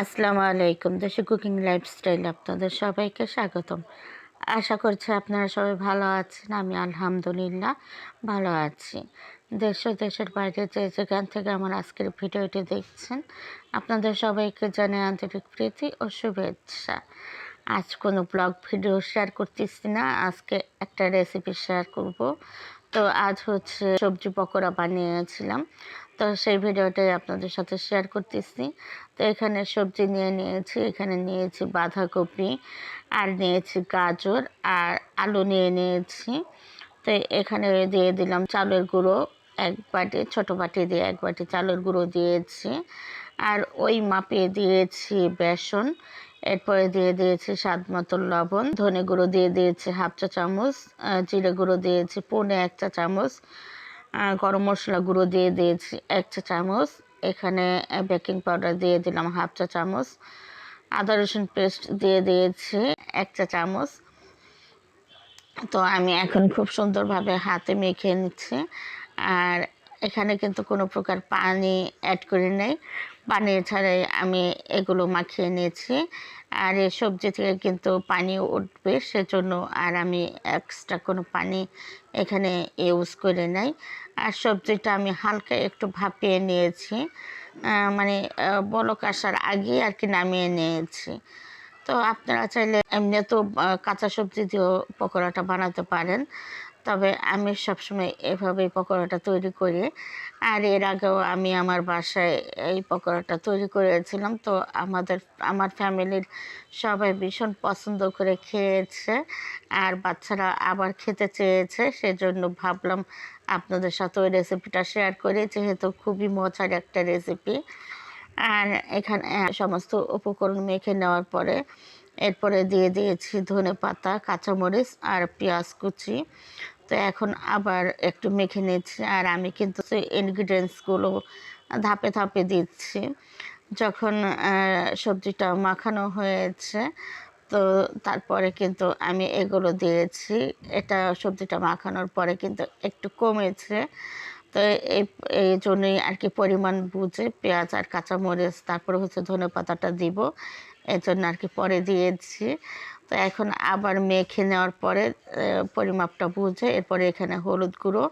আসসালামু আলাইকুম। দেশে কুকিং লাইফস্টাইল আপনাদের সবাইকে স্বাগতম। আশা করছি আপনারা সবাই ভালো আছেন, আমি আলহামদুলিল্লাহ ভালো আছি। দেশ দেশের বাইরে যে যেখান থেকে আমার আজকের ভিডিওটি দেখছেন, আপনাদের সবাইকে জানাই আন্তরিক প্রীতি ও শুভেচ্ছা। আজ কোনো ব্লগ, ভিডিও শেয়ার করতেছি না, আজকে একটা রেসিপি শেয়ার করব। তো আজ হচ্ছে সবজি পকোড়া বানিয়েছিলাম। তো সেই ভিডিওটাই আপনাদের সাথে শেয়ার করতেছি। তো এখানে সবজি নিয়ে নিয়েছি, এখানে নিয়েছি বাঁধাকপি, আর নিয়েছি গাজর, আর আলু নিয়ে নিয়েছি। তো এখানে দিয়ে দিলাম চালের গুঁড়ো, এক বাটি, ছোটো বাটি দিয়ে এক বাটি চালের গুঁড়ো দিয়েছি। আর ওই মাপে দিয়েছি বেসন, এরপরে দিয়ে দিয়েছি স্বাদ মতো লবণ, ধনে গুঁড়ো দিয়ে দিয়েছি হাফ চা চামচ জিরে গুঁড়ো দিয়েছি, পৌনে এক চা চামচ গরম মশলা গুঁড়ো দিয়ে দিয়েছি এক চা চামচ। এখানে বেকিং পাউডার দিয়ে দিলাম হাফ চা চামচ। আদা রসুন পেস্ট দিয়ে দিয়েছি এক চা চামচ। তো আমি এখন খুব সুন্দরভাবে হাতে মেখে নিচ্ছি। আর এখানে কিন্তু কোনো প্রকার পানি অ্যাড করি নাই। পানি ছাড়াই আমি এগুলো মাখিয়ে নিয়েছি। আর এই সবজি থেকে কিন্তু পানি উঠবে সেজন্য আর আমি এক্সট্রা কোনো পানি এখানে ইউজ করে নাই। আর সবজিটা আমি হালকা একটু ভাপিয়ে নিয়েছি। মানে বলক আসার আগে আর কি নামিয়ে নিয়েছি। তো আপনারা চাইলে এমনি তো কাঁচা সবজি দিয়েও পকোড়াটা বানাতে পারেন। তবে আমি সবসময় এভাবেই পকোড়াটা তৈরি করি। আর এর আগেও আমি আমার বাসায় এই পকোড়াটা তৈরি করেছিলাম। তো আমাদের, আমার ফ্যামিলির সবাই ভীষণ পছন্দ করে খেয়েছে। আর বাচ্চারা আবার খেতে চেয়েছে, সেজন্য ভাবলাম আপনাদের সাথে ওই রেসিপিটা শেয়ার করি। যেহেতু খুবই মজার একটা রেসিপি আর এখানে সমস্ত উপকরণ মেখে নেওয়ার পরে এরপরে দিয়ে দিয়েছি ধনে পাতা কাঁচামরিচ আর পেঁয়াজ কুচি। তো এখন আবার একটু মেখে নিচ্ছি। আর আমি কিন্তু ইনগ্রিডিয়েন্টসগুলো ধাপে ধাপে দিচ্ছি। যখন সবজিটা মাখানো হয়েছে, তো তারপরে কিন্তু আমি এগুলো দিয়েছি। এটা সবজিটা মাখানোর পরে কিন্তু একটু কমেছে। তো এই এই জন্যই আর কি পরিমাণ বুঝে পেঁয়াজ আর কাঁচামরিচ, তারপরে হচ্ছে ধনে পাতাটা দিব। এই জন্য আর কি পরে দিয়েছি। তো এখন আবার মেখে নেওয়ার পরে পরিমাপটা বুঝে এরপরে এখানে হলুদ গুঁড়ো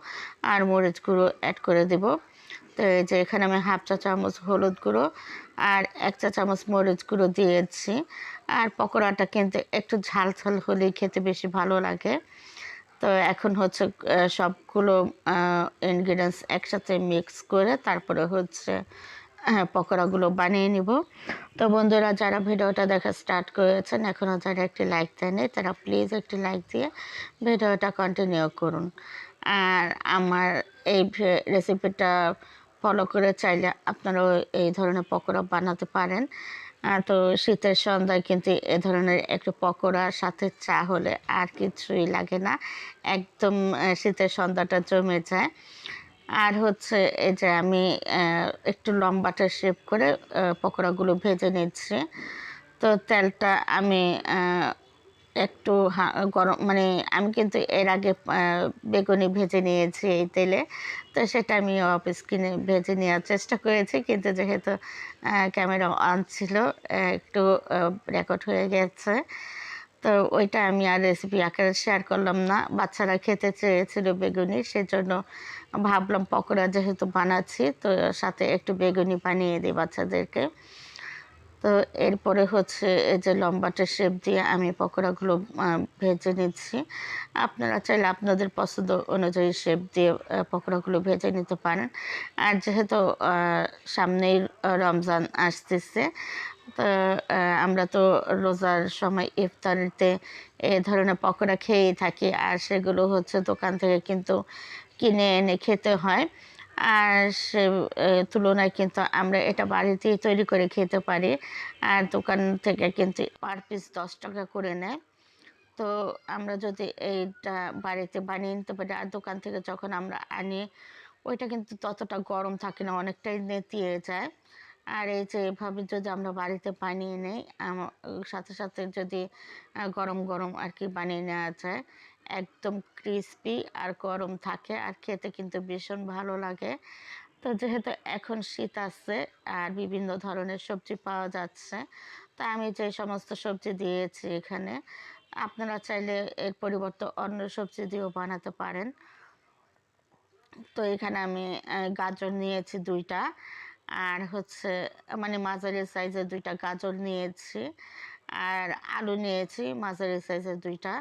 আর মরিচ গুঁড়ো অ্যাড করে দেব। তো এই যে এখানে আমি হাফ চা চামচ হলুদ গুঁড়ো আর এক চা চামচ মরিচ গুঁড়ো দিয়েছি। আর পকোড়াটা কিন্তু একটু ঝাল ঝাল হলেই খেতে বেশি ভালো লাগে। তো এখন হচ্ছে সবগুলো ইনগ্রিডিয়েন্টস একসাথে মিক্স করে তারপরে হচ্ছে হ্যাঁ পকোড়াগুলো বানিয়ে নিব। তো বন্ধুরা, যারা ভিডিওটা দেখা স্টার্ট করেছেন এখনও যারা একটি লাইক দেয়নি তারা প্লিজ একটি লাইক দিয়ে ভিডিওটা কন্টিনিউ করুন। আর আমার এই রেসিপিটা ফলো করে চাইলে আপনারাও এই ধরনের পকোড়া বানাতে পারেন। তো শীতের সন্ধ্যায় কিন্তু এ ধরনের একটু পকোড়ার সাথে চা হলে আর কিছুই লাগে না। একদম শীতের সন্ধ্যাটা জমে যায়। আর হচ্ছে এই যে আমি একটু লম্বাটা শেপ করে পকোড়াগুলো ভেজে নিচ্ছি। তো তেলটা আমি একটু গরম মানে আমি কিন্তু এর আগে বেগুনি ভেজে নিয়েছি এই তেলে। তো সেটা আমি অফ স্ক্রিনে ভেজে নেওয়ার চেষ্টা করেছি, কিন্তু যেহেতু ক্যামেরা অন ছিল একটু রেকর্ড হয়ে গেছে। তো ওইটা আমি আর রেসিপি আকারে শেয়ার করলাম না। বাচ্চারা খেতে চেয়েছিল বেগুনি, সেজন্য ভাবলাম পকোড়া যেহেতু বানাচ্ছি, তো সাথে একটু বেগুনি বানিয়ে দিই বাচ্চাদেরকে। তো এরপরে হচ্ছে এই যে লম্বাটা শেপ দিয়ে আমি পকোড়াগুলো ভেজে নিচ্ছি। আপনারা চাইলে আপনাদের পছন্দ অনুযায়ী শেপ দিয়ে পকোড়াগুলো ভেজে নিতে পারেন। আর যেহেতু সামনেই রমজান আসতেছে আমরা তো রোজার সময় ইফতারিতে এ ধরনের পকোড়া খেয়েই থাকি আর সেগুলো হচ্ছে দোকান থেকে কিন্তু কিনে এনে খেতে হয়। আর সে তুলনায় কিন্তু আমরা এটা বাড়িতেই তৈরি করে খেতে পারি। আর দোকান থেকে কিন্তু পার পিস দশ টাকা করে নেয়। তো আমরা যদি এইটা বাড়িতে বানিয়ে নিতে পারি আর দোকান থেকে যখন আমরা আনি, ওইটা কিন্তু ততটা গরম থাকে না, অনেকটাই নেতিয়ে যায়। আর এই যে এভাবে যদি আমরা বাড়িতে বানিয়ে নেই সাথে সাথে যদি গরম গরম আর কি বানিয়ে নেওয়া যায়, একদম ক্রিস্পি আর গরম থাকে আর খেতে কিন্তু ভীষণ ভালো লাগে। তো যেহেতু এখন শীত আছে আর বিভিন্ন ধরনের সবজি পাওয়া যাচ্ছে, তা আমি যে সমস্ত সবজি দিয়েছি এখানে, আপনারা চাইলে এর পরিবর্তে অন্য সবজি দিয়েও বানাতে পারেন। তো এখানে আমি গাজর নিয়েছি দুইটা আর হচ্ছে মানে মাঝারি সাইজের দুইটা গাজর নিয়েছি। আর আলু নিয়েছি, মাঝারি সাইজের দুইটা।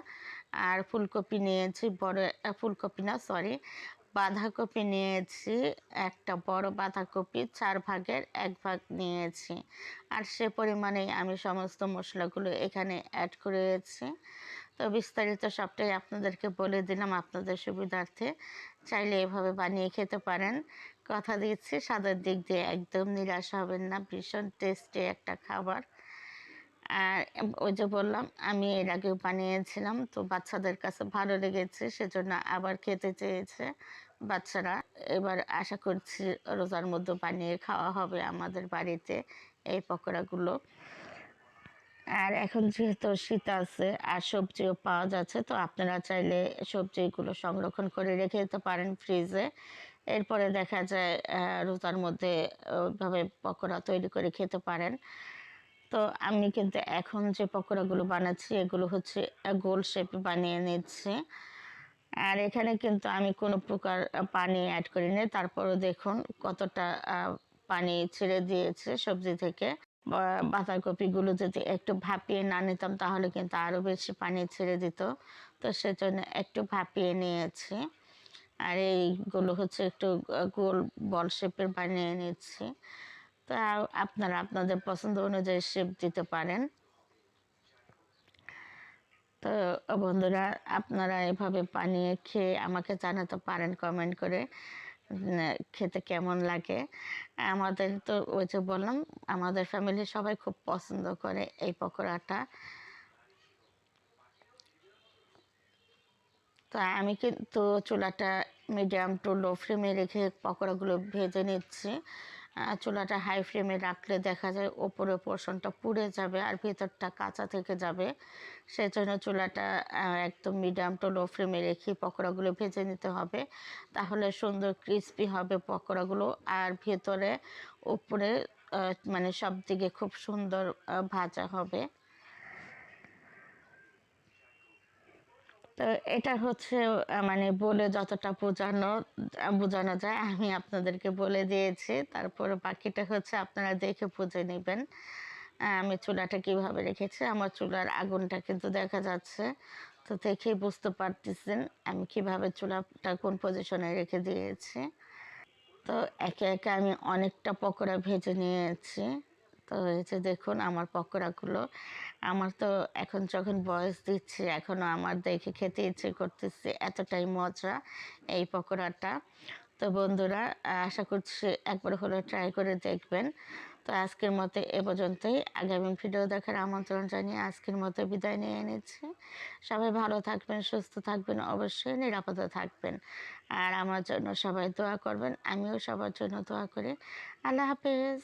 আর ফুলকপি নিয়েছি, বড় ফুলকপি না সরি বাঁধাকপি নিয়েছি, একটা বড় বাঁধাকপি, চার ভাগের এক ভাগ নিয়েছি। আর সে পরিমাণেই আমি সমস্ত মশলাগুলো এখানে অ্যাড করেছি। তো বিস্তারিত সবটাই আপনাদেরকে বলে দিলাম, আপনাদের সুবিধার্থে। চাইলে এভাবে বানিয়ে খেতে পারেন। কথা দিচ্ছি স্বাদের দিক দিয়ে একদম নিরাশ হবেন না, ভীষণ টেস্টি একটা খাবার। আর ওই যে বললাম, আমি এর আগেও বানিয়েছিলাম, তো বাচ্চাদের কাছে ভালো লেগেছে, সেজন্য আবার খেতে চেয়েছে বাচ্চারা। এবার আশা করছি রোজার মধ্যে বানিয়ে খাওয়া হবে আমাদের বাড়িতে এই পকোড়াগুলো। আর এখন যেহেতু শীত আছে আর সবজিও পাওয়া যাচ্ছে, তো আপনারা চাইলে সবজিগুলো সংরক্ষণ করে রেখে দিতে পারেন ফ্রিজে। এরপরে দেখা যায় রোজার মধ্যে ওইভাবে পকোড়া তৈরি করে খেতে পারেন। তো আমি কিন্তু এখন যে পকোড়াগুলো বানাচ্ছি, এগুলো হচ্ছে গোল শেপে বানিয়ে নিচ্ছি। আর এখানে কিন্তু আমি কোনো প্রকার পানি অ্যাড করিনি। তারপরও দেখুন কতটা পানি ছেড়ে দিয়েছে সবজি থেকে। বাঁধাকপিগুলো যদি একটু ভাপিয়ে না নিতাম, তাহলে কিন্তু আরও বেশি পানি ছেড়ে দিত। তো সেজন্য একটু ভাপিয়ে নিয়েছি। আর এইগুলো হচ্ছে একটু গোল বল শেপের বানিয়ে নিচ্ছি। তো আপনারা আপনাদের পছন্দ অনুযায়ী শেপ দিতে পারেন। তো বন্ধুরা, আপনারা এভাবে বানিয়ে খেয়ে আমাকে জানাতে পারেন কমেন্ট করে। খেতে কেমন লাগে? আমাদের তো ওই যে বললাম, আমাদের ফ্যামিলি সবাই খুব পছন্দ করে এই পকোড়াটা। তো আমি কিন্তু চুলাটা মিডিয়াম টু লো ফ্লেমে রেখে পকোড়াগুলো ভেজে নিচ্ছি। চুলাটা হাই ফ্লেমে রাখলে দেখা যায় ওপরে পোর্শনটা পুড়ে যাবে আর ভেতরটা কাঁচা থেকে যাবে। সেই জন্য চুলাটা একদম মিডিয়াম টু লো ফ্লেমে রেখে পকোড়াগুলো ভেজে নিতে হবে। তাহলে সুন্দর ক্রিস্পি হবে পকোড়াগুলো আর ভেতরে উপরে মানে সব দিকে খুব সুন্দর ভাজা হবে। তো এটা হচ্ছে মানে বলে যতটা বোঝানো বোঝানো যায়, আমি আপনাদেরকে বলে দিয়েছি। তারপরে বাকিটা হচ্ছে আপনারা দেখে বুঝে নেবেন আমি চুলাটা কীভাবে রেখেছি। আমার চুলার আগুনটা কিন্তু দেখা যাচ্ছে, তো দেখেই বুঝতে পারতেছেন আমি কীভাবে চুলাটা কোন পজিশনে রেখে দিয়েছি। তো একে একে আমি অনেকটা পকোড়া ভেজে নিয়েছি। তো হয়েছে দেখুন আমার পকোড়াগুলো। আমার তো এখন যখন বয়স দিচ্ছি এখনও আমার দেখে খেতে ইচ্ছে করতেছে, এতটাই মজা এই পকোড়াটা। তো বন্ধুরা, আশা করছি একবার হলে ট্রাই করে দেখবেন। তো আজকের মতো এ পর্যন্তই। আগামী ভিডিও দেখার আমন্ত্রণ জানিয়ে আজকের মতো বিদায় নিয়ে নিচ্ছি সবাই ভালো থাকবেন, সুস্থ থাকবেন, অবশ্যই নিরাপদে থাকবেন। আর আমার জন্য সবাই দোয়া করবেন, আমিও সবার জন্য দোয়া করি। আল্লাহ হাফেজ।